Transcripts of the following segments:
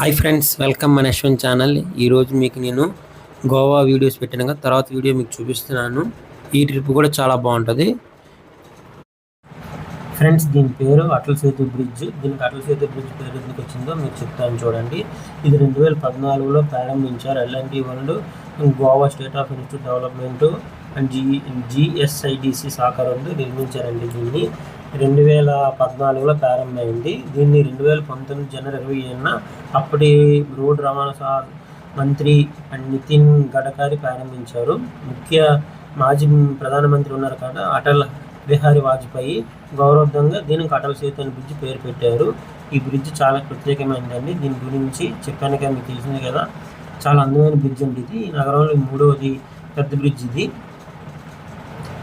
Hi friends welcome మన Yashwant channel. ఈరోజు మీకు నేను గోవా వీడియోస్ పెట్టాను కదా తర్వాత వీడియో మీకు చూపిస్తున్నాను. ఈ ట్రిప్ కూడా చాలా బాగుంటుంది. ఫ్రెండ్స్ దీని పేరు అటల్ సేతు బ్రిడ్జ్. దీనికి అటల్ సేతు బ్రిడ్జ్ పేరు ఎందుకు వచ్చిందో మీకు చెప్తాను చూడండి. ఇది రెండు వేల పద్నాలుగులో ప్రారంభించారు LNT world Goa state of institute development and G GSIDC సహకారంతో నిర్మించారండి దీన్ని. రెండు వేల పద్నాలుగులో ప్రారంభమైంది. దీన్ని రెండు వేల పంతొమ్మిది జనవరి ఇరవై ఏడున అప్పటి రోడ్డు రవాణా మంత్రి అండ్ నితిన్ గడ్కరీ ప్రారంభించారు. ముఖ్య మాజీ ప్రధానమంత్రి ఉన్నారు కదా అటల్ బిహారీ వాజ్పేయి. గౌరవంగా దీనికి అటల్ సేతు అని బ్రిడ్జ్ పేరు పెట్టారు. ఈ బ్రిడ్జ్ చాలా ప్రత్యేకమైనదండి. దీని గురించి చెప్పాను కదా మీకు తెలిసింది కదా చాలా అందమైన బ్రిడ్జ్ అండి ఇది. నగరంలో మూడవది పెద్ద బ్రిడ్జ్ ఇది.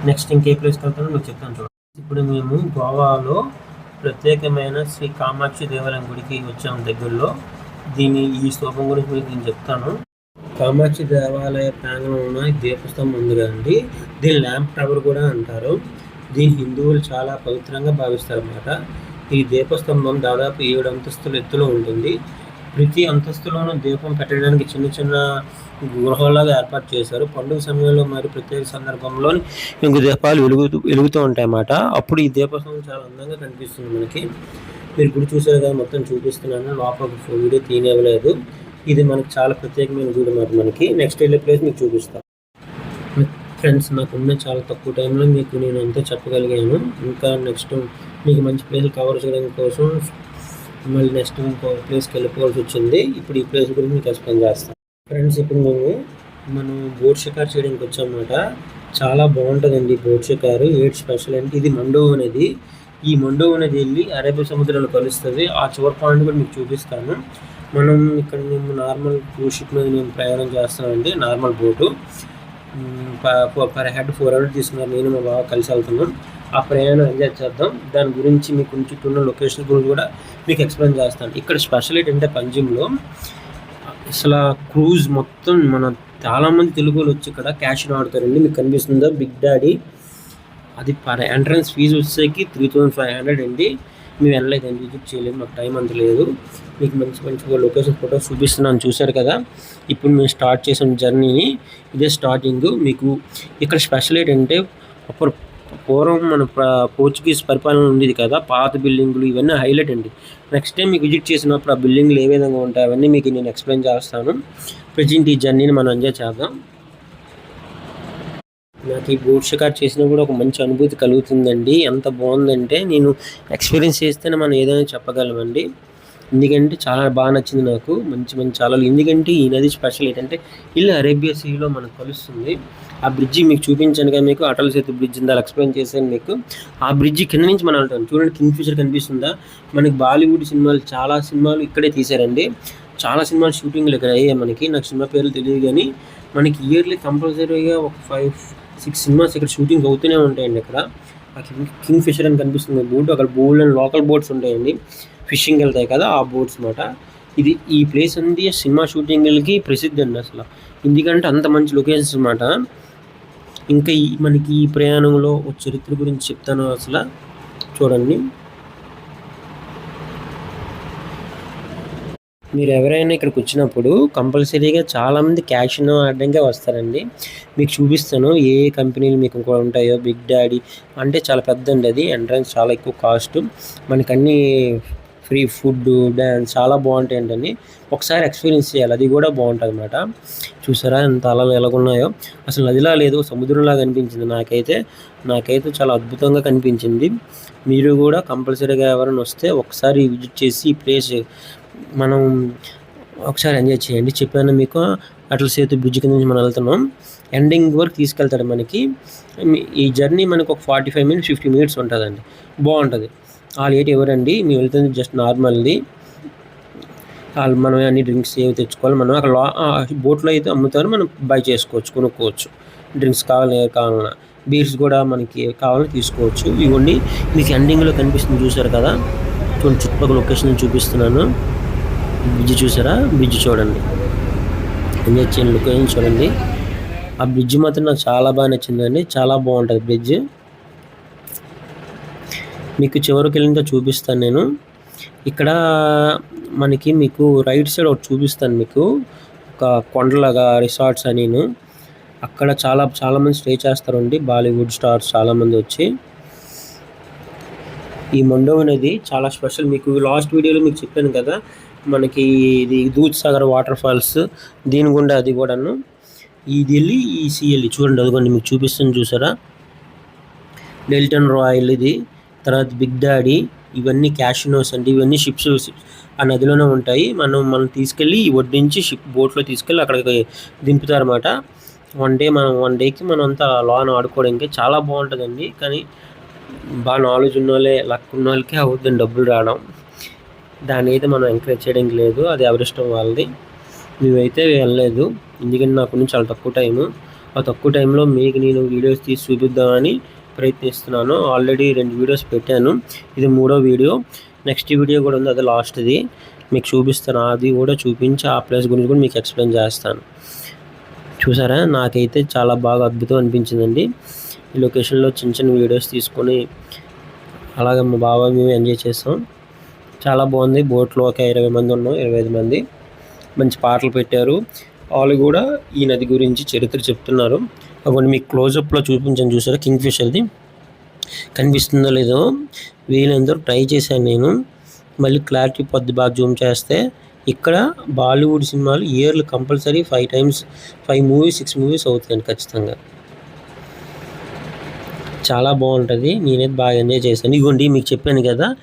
నెక్స్ట్ ఇంకే ప్లేస్కి వెళ్తానో మీకు చెప్తాను చూడండి. ఇప్పుడు మేము గోవాలో ప్రత్యేకమైన శ్రీ కామాక్షి దేవాలయం గుడికి వచ్చాము దగ్గరలో. దీని ఈ స్తూపం గురించి మీకు నేను చెప్తాను. కామాక్షి దేవాలయ ప్రాంగణంలో ఉన్న దీపస్తంభం ఉంది కదండి. దీని ల్యాంప్ టవర్ కూడా అంటారు. దీని హిందువులు చాలా పవిత్రంగా భావిస్తారు అన్నమాట ఈ దీపస్తంభం దాదాపు ఏడు అంతస్తుల ఎత్తులో ఉంటుంది. ప్రతి అంతస్తులోనూ దీపం పెట్టడానికి చిన్న చిన్న గృహాలుగా ఏర్పాటు చేశారు. పండుగ సమయంలో మరి ప్రత్యేక సందర్భంలో ఇంకో దీపాలు వెలుగుతూ వెలుగుతూ ఉంటాయి అన్నమాట అప్పుడు ఈ దీపస్తంభం చాలా అందంగా కనిపిస్తుంది మనకి. మీరు గుడి చూసారు కదా మొత్తం చూపిస్తున్నాను. లోపల వీడియో తీయనివ్వలేదు. ఇది మనకి చాలా ప్రత్యేకమైన గుడి మాట మనకి. నెక్స్ట్ వెళ్ళే ప్లేస్ మీకు చూపిస్తాను. ఫ్రెండ్స్ నాకున్న చాలా తక్కువ టైంలో మీకు నేను అంతా చెప్పగలిగాను. ఇంకా నెక్స్ట్ మీకు మంచి ప్లేస్ కవర్ చేయడం కోసం మళ్ళీ నెక్స్ట్ ఇంకో ప్లేస్కి వెళ్ళిపోవాల్సి వచ్చింది. ఇప్పుడు ఈ ప్లేస్ గురించి మీకు ఎక్స్ప్లెయిన్ చేస్తాను. ఫ్రెండ్స్ ఇప్పుడు మేము మనం బోట్ షికార్ చేయడానికి వచ్చామన్నమాట. చాలా బాగుంటుందండి బోట్ షికారు. ఏడ్ స్పెషల్ అంటే ఇది మండో అనేది. ఈ మండో అనేది వెళ్ళి అరేబియా సముద్రంలో కలుస్తుంది. ఆ చివరి పాయింట్ కూడా మీకు చూపిస్తాను. మనం ఇక్కడ మేము నార్మల్ క్రూజ్ షిప్ మీద మేము ప్రయాణం చేస్తామండి normal boat per head four hundred తీసుకున్నారు. నేను మా బాగా కలిసి వెళ్తున్నాం. ఆ ప్రయాణం ఎంజాయ్ చేద్దాం. దాని గురించి మీకు చుట్టూ ఉన్న లొకేషన్ గురించి కూడా మీకు ఎక్స్ప్లెయిన్ చేస్తాను. ఇక్కడ స్పెషల్ ఏంటంటే పంజిమ్లో అసలు క్రూజ్ మొత్తం మన చాలామంది తెలుగు వాళ్ళు వచ్చి ఇక్కడ క్యాష్ ఆడుతారండి మీకు కనిపిస్తుందా? Big daddy. అది పర్ ఎంట్రన్స్ ఫీజు వచ్చేకి త్రీ థౌజండ్ ఫైవ్ హండ్రెడ్ అండి. మేము వెళ్ళలేదండి విజిట్ చేయలేదు మాకు టైం అంత లేదు. మీకు మంచి మంచిగా లొకేషన్ ఫోటోస్ చూపిస్తున్నాను. చూశారు కదా? ఇప్పుడు మేము స్టార్ట్ చేసిన జర్నీని ఇదే స్టార్టింగ్. మీకు ఇక్కడ స్పెషల్ ఏంటంటే అప్పుడు పూర్వం మన పోర్చుగీస్ పరిపాలన ఉండేది కదా పాత బిల్డింగులు ఇవన్నీ హైలైట్ అండి. నెక్స్ట్ టైం మీకు విజిట్ చేసినప్పుడు ఆ బిల్డింగ్లు ఏ విధంగా ఉంటాయి అవన్నీ మీకు నేను ఎక్స్ప్లెయిన్ చేస్తాను. ప్రజెంట్ ఈ జర్నీని మనం ఎంజాయ్ చేద్దాం. నాకు ఈ బోట్ షికార్ చేసినా కూడా ఒక మంచి అనుభూతి కలుగుతుందండి. ఎంత బాగుందంటే నేను ఎక్స్పీరియన్స్ చేస్తేనే మనం ఏదైనా చెప్పగలమండి. ఎందుకంటే చాలా బాగా నచ్చింది నాకు. మంచి మంచి చాలా ఎందుకంటే ఈ నది స్పెషల్ ఏంటంటే ఇల్లు అరేబియా సీలో మనకు కలుస్తుంది. ఆ బ్రిడ్జి మీకు చూపించాను కదా మీకు అటల్ సేతు బ్రిడ్జ్ ఉందా ఎక్స్ప్లెయిన్ చేశాను మీకు. ఆ బ్రిడ్జి కింద నుంచి మనం వెళ్తాం. చూడండి కింగ్ ఫ్యూచర్ కనిపిస్తుందా? మనకి బాలీవుడ్ సినిమాలు చాలా సినిమాలు ఇక్కడే తీశారండి. చాలా సినిమాలు షూటింగ్లు ఇక్కడ అయ్యాయి మనకి. నాకు సినిమా పేర్లు తెలియదు కానీ మనకి ఇయర్లీ కంపల్సరీగా ఒక ఫైవ్ సిక్స్ సినిమాస్ ఇక్కడ షూటింగ్ అవుతూనే ఉంటాయండి ఇక్కడ ఆ కింగ్ కింగ్ ఫిషర్ అని కనిపిస్తుంది. బోట్ అక్కడ బోల్డ్ అండ్ లోకల్ బోట్స్ ఉంటాయండి. ఫిషింగ్ వెళ్తాయి కదా ఆ బోట్స్ మాట ఇది ఈ ప్లేస్ ఉంది సినిమా షూటింగ్లకి ప్రసిద్ధి అండి అసలు. ఎందుకంటే అంత మంచి లొకేషన్స్ అనమాట ఇంకా ఈ మనకి ఈ ప్రయాణంలో చరిత్ర గురించి చెప్తాను అసలు. చూడండి. మీరు ఎవరైనా ఇక్కడికి వచ్చినప్పుడు కంపల్సరీగా చాలామంది క్యాష్ను ఆడడానికి వస్తారండి. మీకు చూపిస్తాను ఏ కంపెనీలు మీకు ఇంకా ఉంటాయో బిగ్ డాడీ అంటే చాలా పెద్ద అండి అది. ఎంట్రన్స్ చాలా ఎక్కువ కాస్ట్. మనకన్నీ ఫ్రీ ఫుడ్ డ్యాన్స్ చాలా బాగుంటాయి ఒకసారి ఎక్స్పీరియన్స్ చేయాలి. అది కూడా బాగుంటుంది అనమాట చూసారా ఎంత అలలు ఎలాగున్నాయో అసలు నదిలా లేదు సముద్రంలా కనిపించింది నాకైతే. నాకైతే చాలా అద్భుతంగా కనిపించింది. మీరు కూడా కంపల్సరీగా ఎవరైనా వస్తే ఒకసారి విజిట్ చేసి ఈ ప్లేస్ మనం ఒకసారి ఎంజాయ్ చేయండి. చెప్పాను మీకు అట్ల సేతు బ్రిడ్జ్ కింద నుంచి మనం వెళ్తున్నాం. ఎండింగ్ వరకు తీసుకెళ్తాడు మనకి. ఈ జర్నీ మనకు ఒక forty five minutes fifty minutes ఉంటుందండి. బాగుంటుంది. ఆల్ ఏంటి ఎవరండి? మేము వెళ్తుంది జస్ట్ నార్మల్ది. వాళ్ళు మనం అన్ని డ్రింక్స్ ఏవి తెచ్చుకోవాలి. మనం అక్కడ బోట్లో అయితే అమ్ముతారు. మనం బై చేసుకోవచ్చు కొనుక్కోవచ్చు. డ్రింక్స్ కావాలి కావాలన్నా. బీర్స్ కూడా మనకి కావాలని తీసుకోవచ్చు. ఇవన్నీ మీకు ఎండింగ్లో కనిపిస్తుంది చూసారు కదా? చూడండి చుట్టుపక్కల లొకేషన్ చూపిస్తున్నాను. బ్రిడ్జ్ చూసారా? బ్రిడ్జ్ చూడండి. ఎంజాయ్ చేయండి లొకేషన్ చూడండి. ఆ బ్రిడ్జ్ మాత్రం నాకు చాలా బాగా నచ్చిందండి. చాలా బాగుంటుంది బ్రిడ్జ్. మీకు చివరికి వెళ్ళిందో చూపిస్తాను నేను. ఇక్కడ మనకి మీకు రైట్ సైడ్ ఒకటి చూపిస్తాను మీకు. ఒక కొండలాగా రిసార్ట్స్ అని అక్కడ చాలా చాలామంది స్టే చేస్తారండి. బాలీవుడ్ స్టార్స్ చాలామంది వచ్చి. ఈ మండో అనేది చాలా స్పెషల్. మీకు లాస్ట్ వీడియోలో మీకు చెప్పాను కదా మనకి ఇది దూద్ సాగర్ వాటర్ ఫాల్స్ దీని గుండా అది కూడాను. ఇది వెళ్ళి ఈ సిఎల్ఈ చూడండి అదిగోండి మీకు చూపిస్తాను చూసారా? డెల్టన్ రాయల్ ఇది. తర్వాత బిగ్ డాడీ ఇవన్నీ క్యాషినోస్ అండి. ఇవన్నీ షిప్స్ ఆ నదిలోనే ఉంటాయి. మనం మనం తీసుకెళ్ళి ఈ వడ్డించి షిప్ బోట్లో తీసుకెళ్ళి అక్కడికి దింపుతారన్నమాట. వన్ డే మనం వన్ డేకి మనం అంతా లాన్ ఆడుకోవడానికి చాలా బాగుంటుందండి. కానీ బాగా నాలెడ్జ్ ఉన్న వాళ్ళే లక్ ఉన్న వాళ్ళకి అవుతుంది డబ్బులు రావడం. దాని అయితే మనం ఎంకరేజ్ చేయడానికి లేదు. అది ఎవరిష్టం వాళ్ళది. మేమైతే వెళ్ళలేదు. ఎందుకంటే నాకు నుంచి చాలా తక్కువ టైము. ఆ తక్కువ టైంలో మీకు నేను వీడియోస్ తీసి చూపిద్దామని ప్రయత్నిస్తున్నాను. ఆల్రెడీ రెండు వీడియోస్ పెట్టాను. ఇది మూడో వీడియో నెక్స్ట్ వీడియో కూడా ఉంది. అది లాస్ట్ది మీకు చూపిస్తాను. అది కూడా చూపించి ఆ ప్లేస్ గురించి కూడా మీకు ఎక్స్ప్లెయిన్ చేస్తాను. చూసారా? నాకైతే చాలా బాగా అద్భుతం అనిపించిందండి. ఈ లొకేషన్లో చిన్న చిన్న వీడియోస్ తీసుకొని అలాగే మా బాబా మేము ఎంజాయ్ చేస్తాం చాలా బాగుంది. బోట్లో ఒక ఇరవై మంది ఉన్నాం. ఇరవై ఐదు మంది. మంచి పాటలు పెట్టారు. వాళ్ళు కూడా ఈ నది గురించి చరిత్ర చెప్తున్నారు. అప్పుడు మీకు క్లోజప్లో చూపించాను చూసారా? కింగ్ ఫిషర్ది కనిపిస్తుందో లేదో వీళ్ళందరూ ట్రై చేశాను నేను. మళ్ళీ క్లారిటీ పొద్దు బాగా జూమ్ చేస్తే ఇక్కడ బాలీవుడ్ సినిమాలు ఇయర్లు compulsory five times five movies six movies అవుతాయండి ఖచ్చితంగా. చాలా బాగుంటుంది. నేనైతే బాగా ఎంజాయ్ చేశాను. ఇగోండి మీకు చెప్పాను కదా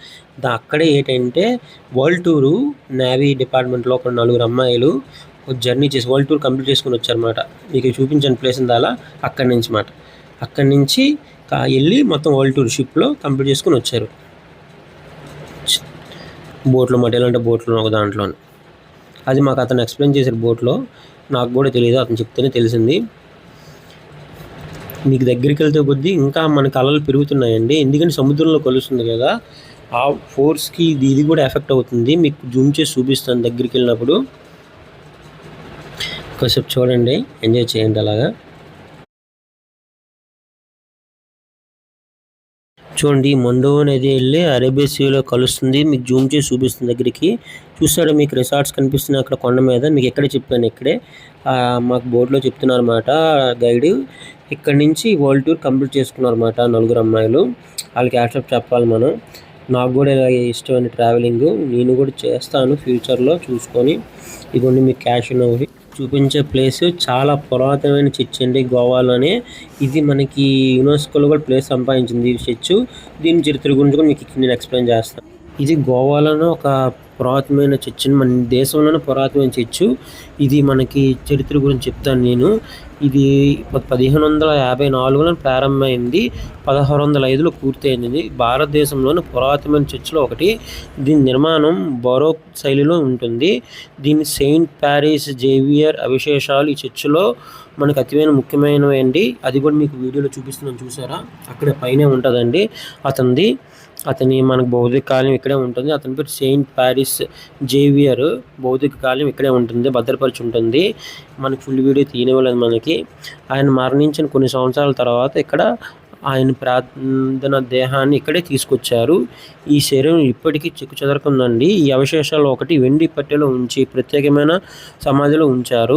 దా అక్కడే ఏంటంటే వరల్డ్ టూరు నేవీ డిపార్ట్మెంట్లో ఒక నలుగురు అమ్మాయిలు జర్నీ చేసి వరల్డ్ టూర్ కంప్లీట్ చేసుకుని వచ్చారన్నమాట మీకు చూపించిన ప్లేస్ ఉందాలా అక్కడి నుంచి మాట అక్కడి నుంచి వెళ్ళి మొత్తం వరల్డ్ టూర్ షిప్లో కంప్లీట్ చేసుకుని వచ్చారు. బోట్లో మాట ఎలాంటి బోట్లో ఒక దాంట్లో అది మాకు అతను ఎక్స్ప్లెయిన్ చేశారు బోట్లో. నాకు కూడా తెలియదు అతను చెప్తేనే తెలిసింది. మీకు దగ్గరికి వెళ్తే కొద్దీ ఇంకా మన కళలు పెరుగుతున్నాయండి. ఎందుకంటే సముద్రంలో కలుస్తుంది కదా. ఆ ఫోర్స్కి ఇది ఇది కూడా ఎఫెక్ట్ అవుతుంది. మీకు జూమ్ చేసి చూపిస్తాను దగ్గరికి వెళ్ళినప్పుడు. ఎక్కువసేపు చూడండి. ఎంజాయ్ చేయండి అలాగా. చూడండి ఈ మండో అనేది వెళ్ళి అరేబియా సీలో కలుస్తుంది. మీకు జూమ్ చేసి చూపిస్తుంది దగ్గరికి. చూసారా మీకు రిసార్ట్స్ కనిపిస్తున్నాయి అక్కడ కొండ మీద. మీకు ఎక్కడే చెప్పాను ఇక్కడే. మాకు బోర్డులో చెప్తున్నారు అనమాట గైడ్. ఇక్కడ నుంచి వరల్డ్ టూర్ కంప్లీట్ చేసుకున్నారు అనమాట నలుగురు అమ్మాయిలు. వాళ్ళకి యాక్సెప్ట్ చెప్పాలి మనం. నాకు కూడా ఇలా ఇష్టమైన ట్రావెలింగ్. నేను కూడా చేస్తాను ఫ్యూచర్లో చూసుకొని. ఇదిగోండి మీకు క్యాష్ ఉన్నవి. చూపించే ప్లేస్ చాలా పురాతనమైన చర్చ్ అండి గోవాలోనే. ఇది మనకి యునెస్కోలో కూడా ప్లేస్ సంపాదించింది ఈ చర్చ్. దీని చరిత్ర గురించి కూడా మీకు నేను ఎక్స్ప్లెయిన్ చేస్తాను. ఇది గోవాలోనే ఒక పురాతనమైన చర్చిని మన దేశంలోనే పురాతనమైన చర్చ్. ఇది మనకి చరిత్ర గురించి చెప్తాను నేను. ఇది పదిహేను వందల యాభై నాలుగులో ప్రారంభమైంది. పదహారు వందల ఐదులో పూర్తయింది. భారతదేశంలోని పురాతనమైన చర్చిలో ఒకటి. దీని నిర్మాణం బరోక్ శైలిలో ఉంటుంది. దీని సెయింట్ ప్యారిస్ జేవియర్ అవిశేషాలు ఈ చర్చిలో మనకు అతివైన ముఖ్యమైనవి అండి. అది కూడా మీకు వీడియోలో చూపిస్తున్నాను. చూసారా? అక్కడ పైనే ఉంటుందండి. అతనిది అతని మనకు భౌతిక కాలం ఇక్కడే ఉంటుంది. అతని పేరు సెయింట్ ప్యారిస్ జేవియర్. భౌతిక కాలం ఇక్కడే ఉంటుంది భద్రపరిచి ఉంటుంది మనకి ఫుల్ వీడియో తీయనివ్వలేదు మనకి. ఆయన మరణించిన కొన్ని సంవత్సరాల తర్వాత ఇక్కడ ఆయన ప్రార్థన దేహాన్ని ఇక్కడే తీసుకొచ్చారు. ఈ శరీరం ఇప్పటికీ చెక్కు చెదరకుందండి. ఈ అవశేషాలు ఒకటి వెండి పట్టెలో ఉంచి ప్రత్యేకమైన సమాధిలో ఉంచారు.